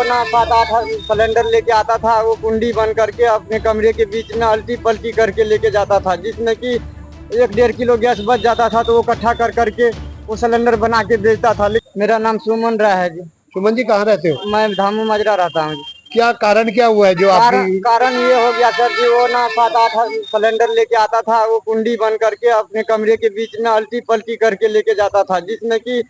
वो ना सात आठ सिलेंडर लेके आता था वो कुंडी बंद करके अपने कमरे के बीच में अल्टी पल्टी करके लेके जाता था जिसमें कि एक डेढ़ किलो गैस बच जाता था तो वो इकट्ठा कर करके वो सिलेंडर बना के बेचता था। मेरा नाम सुमन राय है जी। सुमन जी कहाँ रहते हो? मैं धामू मजरा रहता हूँ क्या कारण क्या हुआ है जो कारण आपकी कारण ये हो गया सर जी वो ना सात आठ सिलेंडर लेके आता था वो कुंडी बंद करके अपने कमरे के बीच में अल्टी पल्टी करके लेके जाता था जिसमें कि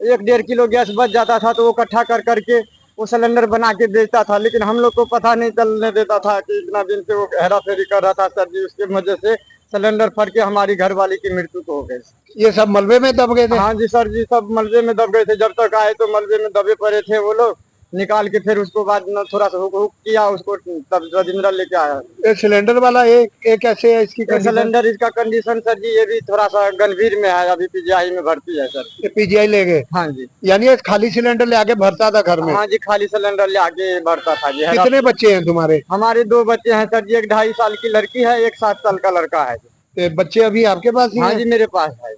एक डेढ़ किलो गैस बच जाता था तो वो इकट्ठा कर करके वो सिलेंडर बना के बेचता था लेकिन हम लोग को पता नहीं चलने देता था कि इतना दिन से वो हेरा फेरी कर रहा था सर जी उसके वजह से सिलेंडर फट के हमारी घर वाली की मृत्यु तो हो गई। ये सब मलबे में दब गए थे? हाँ जी सर जी सब मलबे में दब गए थे। जब तक आए तो मलबे में दबे पड़े थे वो लोग। निकाल के फिर उसको बाद में थोड़ा सा हुक हुक किया उसको तब रजिंद्रा लेके आया। ये सिलेंडर वाला एक एक कैसे है इसकी सिलेंडर इसका कंडीशन सर जी ये भी थोड़ा सा गंभीर में है अभी पीजीआई में भर्ती है सर ये पीजीआई ले गए? हाँ जी। यानी खाली सिलेंडर ले आके भरता था घर में? हाँ जी खाली सिलेंडर ले आके भरता था जी। कितने बच्चे हैं तुम्हारे? हमारे दो बच्चे हैं सर जी एक ढाई साल की लड़की है एक सात साल का लड़का है। बच्चे अभी आपके पास हाँ जी मेरे पास है।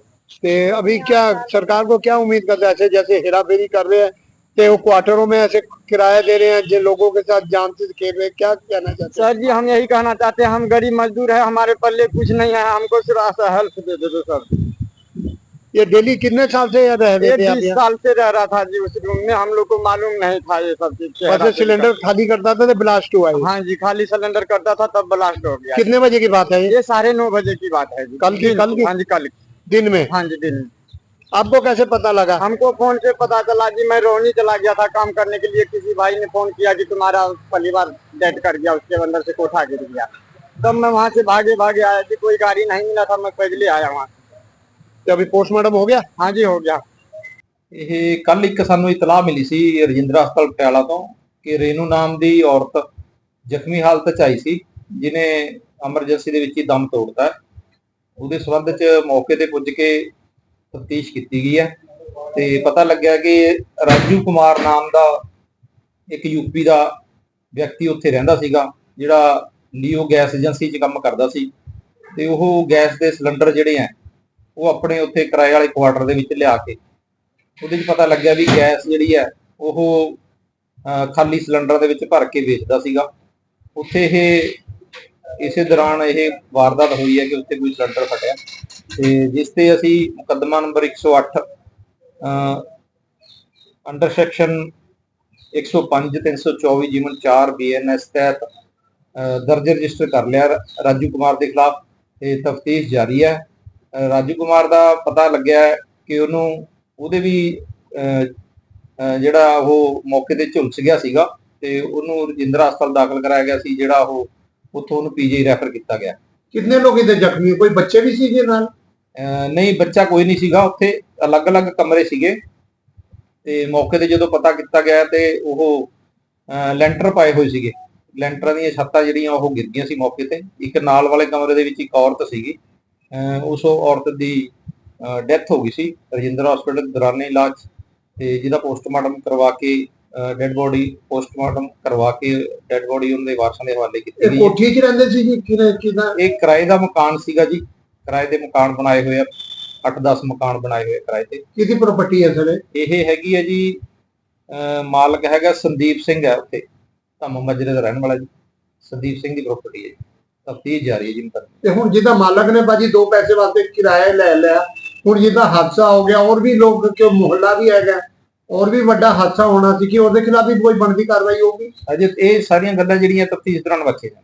अभी क्या सरकार को क्या उम्मीद करते हैं? जैसे हेरा फेरी कर रहे हैं ते वो क्वार्टरों में ऐसे किराया दे रहे हैं जिन लोगों के साथ जान से खेल रहे क्या कहना चाहते सर जी हम यही कहना चाहते हैं हम गरीब मजदूर है हमारे पल्ले कुछ नहीं है हमको सिर्फ़ ऐसा हेल्प दे दे दो सर। ये डेली कितने साल से रह रहे थे बीस साल से रह रहा था जी उस रूम में हम लोग को मालूम नहीं था ये सब चीज़ सिलेंडर खाली करता था तो ब्लास्ट हुआ है हाँ जी खाली सिलेंडर करता था तब ब्लास्ट हो गया। कितने बजे की बात है ये? ये साढ़े नौ बजे की बात है जी। कल की- कल की? हाँ जी कल दिन में? हाँ जी दिन में। आपको कैसे पता लगा हमको फोन से पता चला जी मैं रोहनी चला गया था काम करने के लिए किसी भाई ने फोन किया कि तुम्हारा परिवार डेड कर गया उसके अंदर से कोठा गिर गया तब मैं वहाँ से भागे भागे आया जी कोई गाड़ी नहीं मिला था मैं पैदल ही आया वहाँ तो अभी पोस्टमार्टम हो गया हाँ जी हो गया ਇਹ ਕੱਲ ਇੱਕ ਸਾਨੂੰ ਇਤਲਾਹ ਮਿਲੀ ਸੀ ਰਜਿੰਦਰਾ ਹਸਪਤਾਲ ਪਟਿਆਲਾ ਤੋਂ ਕਿ ਰੇਨੂ ਨਾਮ ਦੀ ਔਰਤ ਜ਼ਖਮੀ ਹਾਲਤ 'ਚ ਆਈ ਸੀ ਜਿਨੇ ਐਮਰਜੈਂਸੀ ਦੇ ਵਿੱਚ ਹੀ ਦਮ ਤੋੜਤਾ ਹੈ। ਉਹਦੇ ਸਬੰਧ 'ਚ ਮੌਕੇ ਤੇ ਪੁੱਜ ਕੇ ਤਫਤੀਸ਼ ਕੀਤੀ ਗਈ ਹੈ ਤੇ ਪਤਾ ਲੱਗਿਆ ਕਿ ਰਾਜੂ ਕੁਮਾਰ ਨਾਮ ਦਾ ਇੱਕ ਯੂਪੀ ਦਾ ਵਿਅਕਤੀ ਉੱਥੇ ਰਹਿੰਦਾ ਸੀਗਾ, ਜਿਹੜਾ ਨੀਓ ਗੈਸ ਏਜੰਸੀ 'ਚ ਕੰਮ ਕਰਦਾ ਸੀ ਤੇ ਉਹ ਗੈਸ ਦੇ ਸਿਲੰਡਰ ਜਿਹੜੇ ਆ ਉਹ ਆਪਣੇ ਉੱਥੇ ਕਿਰਾਏ ਵਾਲੇ ਕੁਆਟਰ ਦੇ ਵਿੱਚ ਲਿਆ ਕੇ ਉਹਦੇ 'ਚ ਪਤਾ ਲੱਗਿਆ ਵੀ ਗੈਸ ਜਿਹੜੀ ਹੈ, ਉਹ ਖਾਲੀ ਸਿਲੰਡਰ ਦੇ ਵਿੱਚ ਭਰ ਕੇ ਵੇਚਦਾ ਸੀਗਾ। ਉੱਥੇ ਇਹ ਇਸੇ ਦੌਰਾਨ ਇਹ ਵਾਰਦਾਤ ਹੋਈ ਹੈ ਕਿ ਉੱਥੇ ਕੋਈ ਸਿਲੰਡਰ ਫਟਿਆ। ਤੇ ਜਿਸ ਤੇ ਅਸੀਂ ਮੁਕੱਦਮਾ ਨੰਬਰ 108 ਅੰਡਰ ਸੈਕਸ਼ਨ 105 324 ਜਿਮਨ 4 ਬੀਐਨਐਸ ਤਹਿਤ ਦਰਜ ਰਜਿਸਟਰ ਕਰ ਲਿਆ ਰਾਜੂ ਕੁਮਾਰ ਦੇ ਖਿਲਾਫ। ਤੇ ਤਫਤੀਸ਼ ਜਾਰੀ ਹੈ। ਰਾਜੂ ਕੁਮਾਰ ਦਾ ਪਤਾ ਲੱਗਿਆ ਕਿ ਉਹਨੂੰ ਉਹਦੇ ਵੀ ਜਿਹੜਾ ਉਹ ਮੌਕੇ ਤੇ ਝੁਲਸ ਗਿਆ ਸੀਗਾ ਤੇ ਉਹਨੂੰ ਰਜਿੰਦਰਾ ਹਸਪਤਾਲ ਦਾਖਲ ਕਰਾਇਆ ਗਿਆ ਸੀ, ਜਿਹੜਾ ਉਹ ਉੱਥੋਂ ਉਹਨੂੰ ਪੀਜੀ ਰੈਫਰ ਕੀਤਾ ਗਿਆ। ਕਿੰਨੇ ਲੋਕ ਇਹਦੇ ਜ਼ਖਮੀ ਕੋਈ ਬੱਚੇ ਵੀ ਸੀਗੇ ਨਾਲ? ਨਹੀਂ ਬੱਚਾ ਕੋਈ ਨਹੀਂ ਸੀਗਾ। ਉੱਥੇ ਅਲੱਗ-ਅਲੱਗ ਕਮਰੇ ਸੀਗੇ। ਤੇ ਮੌਕੇ ਤੇ ਜਦੋਂ ਪਤਾ ਕੀਤਾ ਗਿਆ ਤੇ ਉਹ ਲੈਂਟਰ ਪਾਏ ਹੋਏ ਸੀਗੇ। ਲੈਂਟਰਾਂ ਦੀਆਂ ਛੱਤਾਂ ਜਿਹੜੀਆਂ ਉਹ ਗਿਰ ਗਈਆਂ ਸੀ ਮੌਕੇ ਤੇ। ਇੱਕ ਨਾਲ ਵਾਲੇ ਕਮਰੇ ਦੇ ਵਿੱਚ ਇੱਕ ਔਰਤ ਸੀਗੀ। ਅਹ ਉਸ ਔਰਤ ਦੀ ਡੈਥ ਹੋ ਗਈ ਸੀ। ਰਜਿੰਦਰਾ ਹਸਪੀਟਲ ਦੌਰਾਨੇ ਇਲਾਜ ਤੇ ਜਿਹਦਾ ਪੋਸਟਮਾਰਟਮ ਕਰਵਾ ਕੇ ਡੈਡ ਬੋਡੀ ਪੋਸਟਮਾਰਟਮ ਕਰਵਾ ਕੇ ਡੈੱਡ ਬੋਡੀ ਉਹਨਾਂ ਵਾਰਸਾਂ ਦੇ ਹਵਾਲੇ ਕੀਤੀ ਗਈ ਕੋਠੀ 'ਚ ਰਹਿੰਦੇ ਸੀ ਜੀ? ਕਿਹਨੇ ਕਿਹਦਾ? ਇਹ ਕਿਰਾਏ ਦਾ ਮਕਾਨ ਸੀਗਾ ਜੀ। ਕਿਰਾਏ ਦੇ ਮਕਾਨ ਬਣਾਏ ਹੋਏ ਆ। 8-10 ਮਕਾਨ ਬਣਾਏ ਹੋਏ ਕਿਰਾਏ ਤੇ। ਕਿਹਦੀ ਪ੍ਰਾਪਰਟੀ ਹੈ ਸਰ ਇਹ? ਹੈਗੀ ਹੈ ਜੀ ਮਾਲਕ ਹੈਗਾ ਸੰਦੀਪ ਸਿੰਘ ਹੈ ਉੱਥੇ। ਧੰਮ ਮਜਰੇ ਦਾ ਰਹਿਣ ਵਾਲਾ ਜੀ। ਸੰਦੀਪ ਸਿੰਘ ਦੀ ਪ੍ਰਾਪਰਟੀ ਹੈ ਜੀ। ਤਫਤੀਸ਼ ਜਾਰੀ ਹੈ ਜੀ ਮੁਕੱਦਮੇ ਤੇ। ਹੁਣ ਜਿਹਦਾ ਮਾਲਕ ਨੇ ਬਾਜੀ ਦੋ ਪੈਸੇ ਵਾਸਤੇ ਕਿਰਾਇਆ ਲੈ ਲਿਆ ਹੁਣ ਜਿਹਦਾ ਹਾਦਸਾ ਹੋ ਗਿਆ ਹੋਰ ਵੀ ਲੋਕ ਕਿਉਂ ਮੁਹੱਲਾ ਵੀ ਹੈਗਾ। ਹੋਰ ਵੀ ਵੱਡਾ ਹਾਦਸਾ ਹੋਣਾ ਸੀ ਕਿ ਉਹਦੇ ਖਿਲਾਫ ਵੀ ਕੋਈ ਬਣਦੀ ਕਾਰਵਾਈ ਹੋਊਗੀ? ਅਜੇ ਇਹ ਸਾਰੀਆਂ ਗੱਲਾਂ ਜਿਹੜੀਆਂ ਤਫਤੀਸ਼ ਦੌਰਾਨ ਬੱਚੇ ਨੇ।